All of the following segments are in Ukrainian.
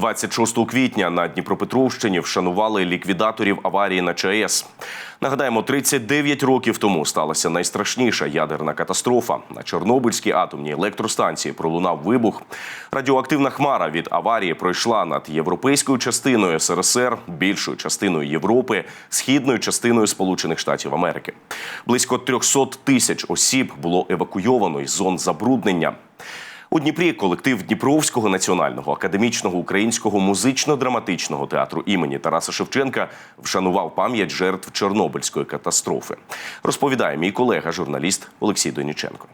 26 квітня на Дніпропетровщині вшанували ліквідаторів аварії на ЧАЕС. Нагадаємо, 39 років тому сталася найстрашніша ядерна катастрофа. На Чорнобильській атомній електростанції пролунав вибух. Радіоактивна хмара від аварії пройшла над європейською частиною СРСР, більшою частиною Європи, східною частиною Сполучених Штатів Америки. Близько 300 тисяч осіб було евакуйовано із зон забруднення. У Дніпрі колектив Дніпровського національного академічного українського музично-драматичного театру імені Тараса Шевченка вшанував пам'ять жертв Чорнобильської катастрофи. Розповідає мій колега, журналіст Олексій Доніченко.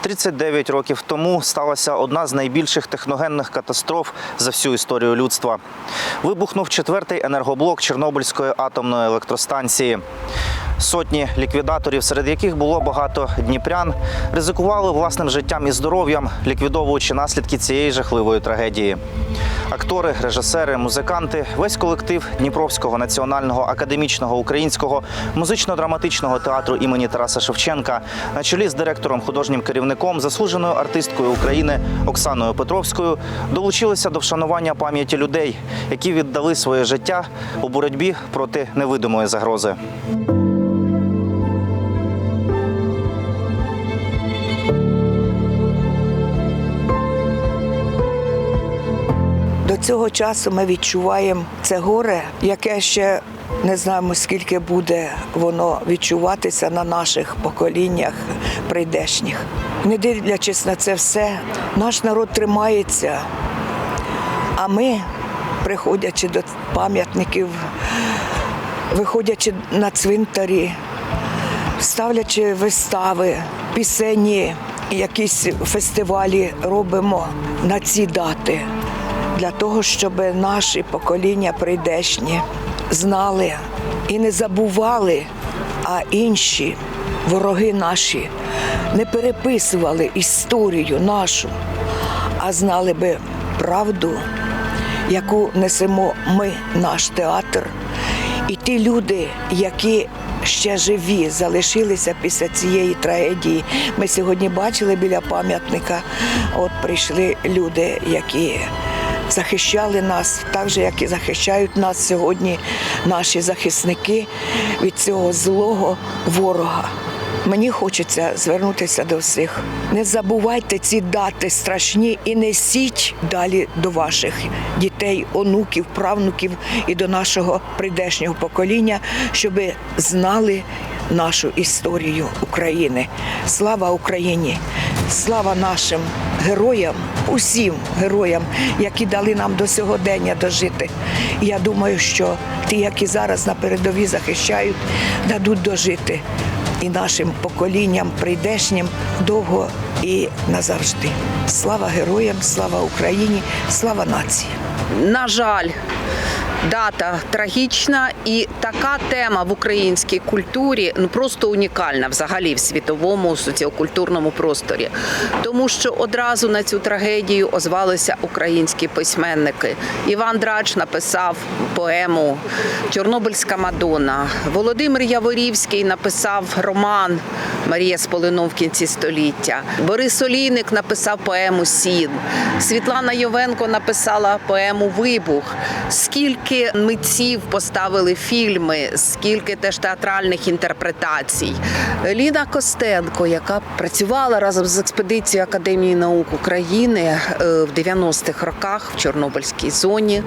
39 років тому сталася одна з найбільших техногенних катастроф за всю історію людства. Вибухнув четвертий енергоблок Чорнобильської атомної електростанції. Сотні ліквідаторів, серед яких було багато дніпрян, ризикували власним життям і здоров'ям, ліквідовуючи наслідки цієї жахливої трагедії. Актори, режисери, музиканти, весь колектив Дніпровського національного академічного українського музично-драматичного театру імені Тараса Шевченка на чолі з директором, художнім керівником, заслуженою артисткою України Оксаною Петровською долучилися до вшанування пам'яті людей, які віддали своє життя у боротьбі проти невидимої загрози. Цього часу ми відчуваємо це горе, яке ще не знаємо, скільки буде воно відчуватися на наших поколіннях прийдешніх. Не дивлячись на це все, наш народ тримається, а ми, приходячи до пам'ятників, виходячи на цвинтарі, ставлячи вистави, пісені, якісь фестивалі робимо на ці дати для того, щоб наші покоління прийдешні знали і не забували, а інші вороги наші не переписували історію нашу, а знали би правду, яку несемо ми, наш театр, і ті люди, які ще живі, залишилися після цієї трагедії. Ми сьогодні бачили біля пам'ятника, от прийшли люди, які захищали нас, так же, як і захищають нас сьогодні наші захисники від цього злого ворога. Мені хочеться звернутися до всіх. Не забувайте ці дати страшні і несіть далі до ваших дітей, онуків, правнуків і до нашого прийдешнього покоління, щоб знали нашу історію України. Слава Україні! Слава нашим героям, усім героям, які дали нам до сьогодення дожити. Я думаю, що ті, які зараз на передовій захищають, дадуть дожити і нашим поколінням прийдешнім довго і назавжди. Слава героям, слава Україні, слава нації! На жаль, дата трагічна, і така тема в українській культурі ну просто унікальна взагалі в світовому соціокультурному просторі, тому що одразу на цю трагедію озвалися українські письменники. Іван Драч написав поему Чорнобильська Мадонна. Володимир Яворівський написав роман Марія Сполинов в кінці століття. Борис Олійник написав поему Сін. Світлана Йовенко написала поему Вибух. Скільки митців поставили фільми, скільки теж театральних інтерпретацій. Ліна Костенко, яка працювала разом з експедицією Академії наук України е, в 90-х роках в Чорнобильській зоні,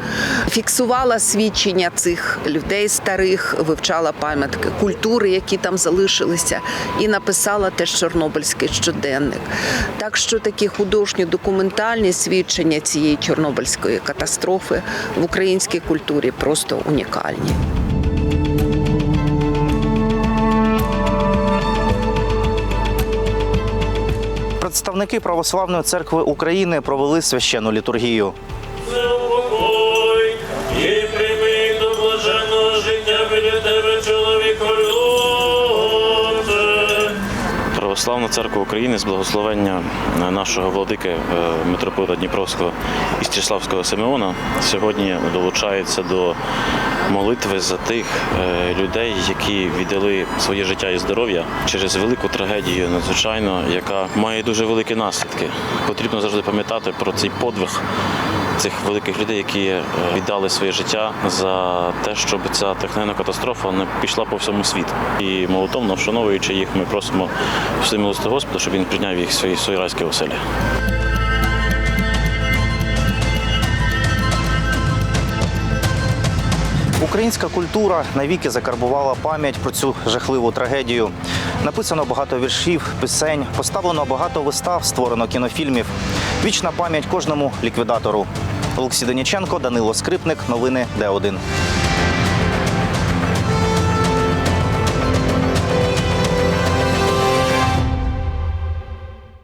фіксувала свідчення цих людей старих, вивчала пам'ятки культури, які там залишилися, і написала теж Чорнобильський щоденник. Так що такі художні документальні свідчення цієї чорнобильської катастрофи в українській культурі просто унікальні. Представники Православної церкви України провели священну літургію. Православна церква України з благословення нашого владики е, митрополита Дніпровського і Стіславського Симеона сьогодні долучається до молитви за тих е, людей, які віддали своє життя і здоров'я через велику трагедію, надзвичайно, яка має дуже великі наслідки. Потрібно завжди пам'ятати про цей подвиг цих великих людей, які е, віддали своє життя за те, щоб ця техногенна катастрофа не пішла по всьому світу. І молитовно вшановуючи їх, ми просимо всемилости Господа, щоб він прийняв їх свої райські оселі. Українська культура навіки закарбувала пам'ять про цю жахливу трагедію. Написано багато віршів, пісень, поставлено багато вистав, створено кінофільмів. Вічна пам'ять кожному ліквідатору. Олексій Деніченко, Данило Скрипник. Новини Д1.